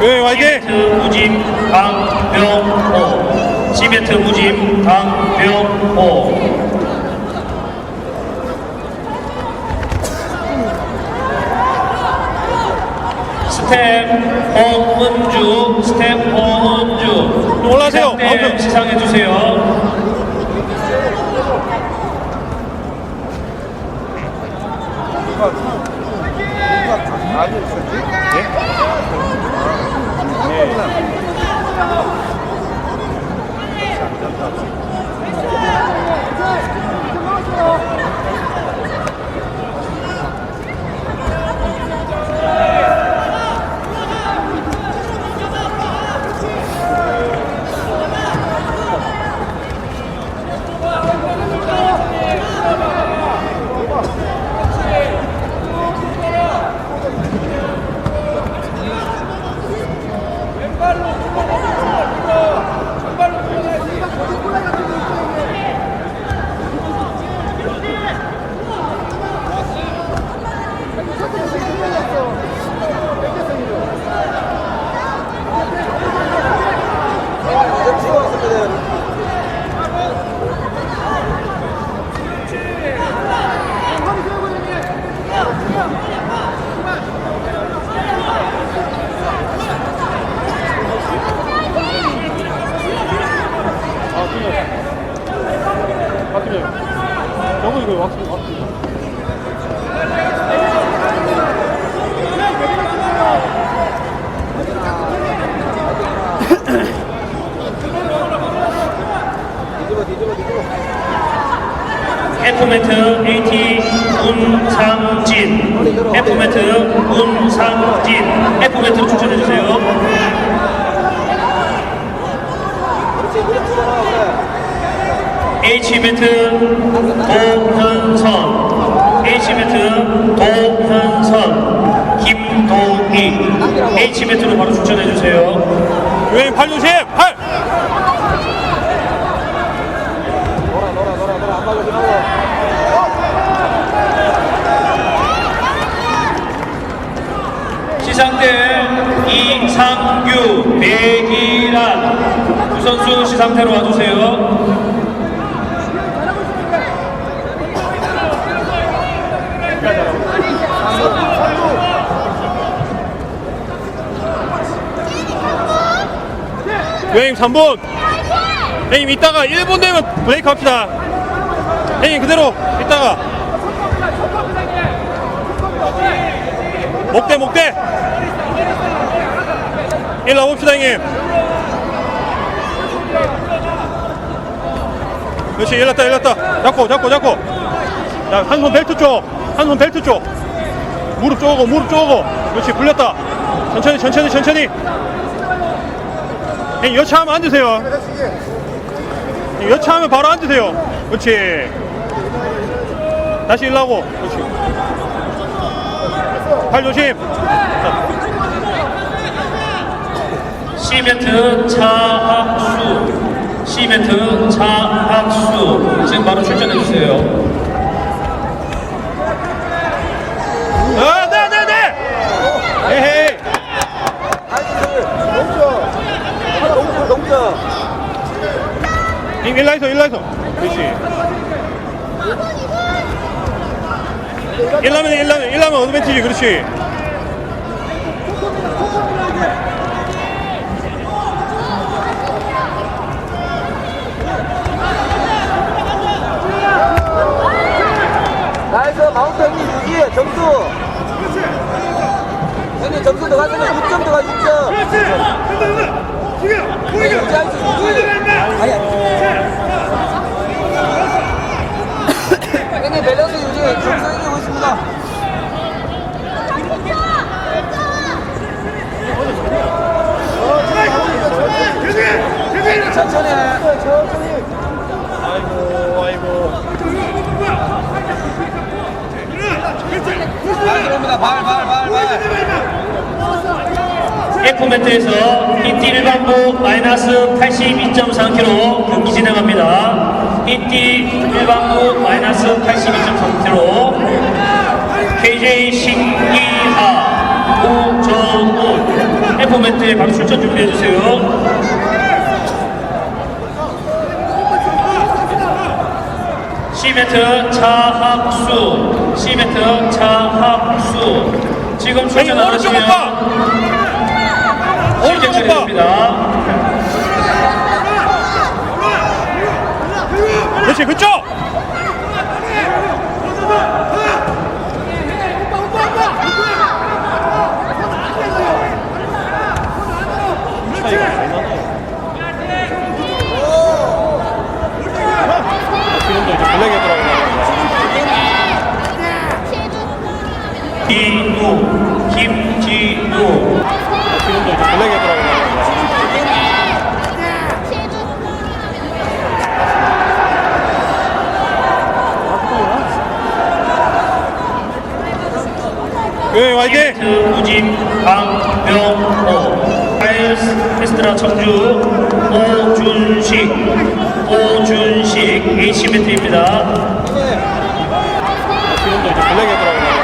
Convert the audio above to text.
네, 화이팅! 시멘트 무짐 강병호 시멘트 무짐 강병호 스텝 홍은주 스텝 홍은주 올라가세요. 시상대 아웃. 시상해 주세요 何? 저거 이거 왁스 왁스. F매트 AT 문상진. F매트 문상진. F매트로 추천해주세요 H매트 도현선. H매트 도현선. 김동희. H매트로 바로 추천해주세요. 유행 860 8. 시상대 이상규 백이란 두 선수 시상대로 와주세요. 유행 3분. 형님 이따가 1분 되면 브레이크 합시다. 형님 그대로 이따가. 목대 목대. 일로 와봅시다 형님. 그렇지 일났다 일났다. 잡고 잡고 잡고. 자, 한손 벨트 쪽. 한 손 벨트 쪽. 무릎 쪼고 무릎 쪼고. 그렇지 굴렸다. 천천히 천천히 천천히. 형님 여차하면 앉으세요. 형님, 여차하면 바로 앉으세요. 그렇지. 다시 일라고. 그렇지. 팔 조심. 자, 시멘트 차학수 시멘트 차학수 지금 바로 출전해주세요. 일라이서. 그렇지. 일라면 일라면 일라면 어드밴티지 그렇지. 나이스 마운트 형님 유지해 점수 형님 점수 들어갔으면 6점 들어가 6점 유지할 수 유지 아니 형님 밸런스 유지 점수 이기고 있습니다 형님 천천히 해 아이고 아이고. 발 들어옵니다 발 발 발 발 F매트에서 PT 일반부 마이너스 82.3kg 경기 진행합니다. PT 일반부 마이너스 82.3kg KJ 신기하 우정훈 F매트 매트에 바로 출전 준비해 주세요. 시멘트 차학수, 시멘트 차학수. 지금 아니, 출전 안 오른쪽 하시면 오빠! 오른쪽 실제 오빠! 처리됩니다. 그렇지, 그쪽! 차이가 많이 나네. 지금도 이제 블랙에 들어가고 이노, 김진우. 지금도 이제 블랙에 들어가고 예, 화이팅! 우진, 강명호, 하이스 에스트라 청주, 오준식, 오준식, H매트입니다. 지금도 이제 블랙에 들어가고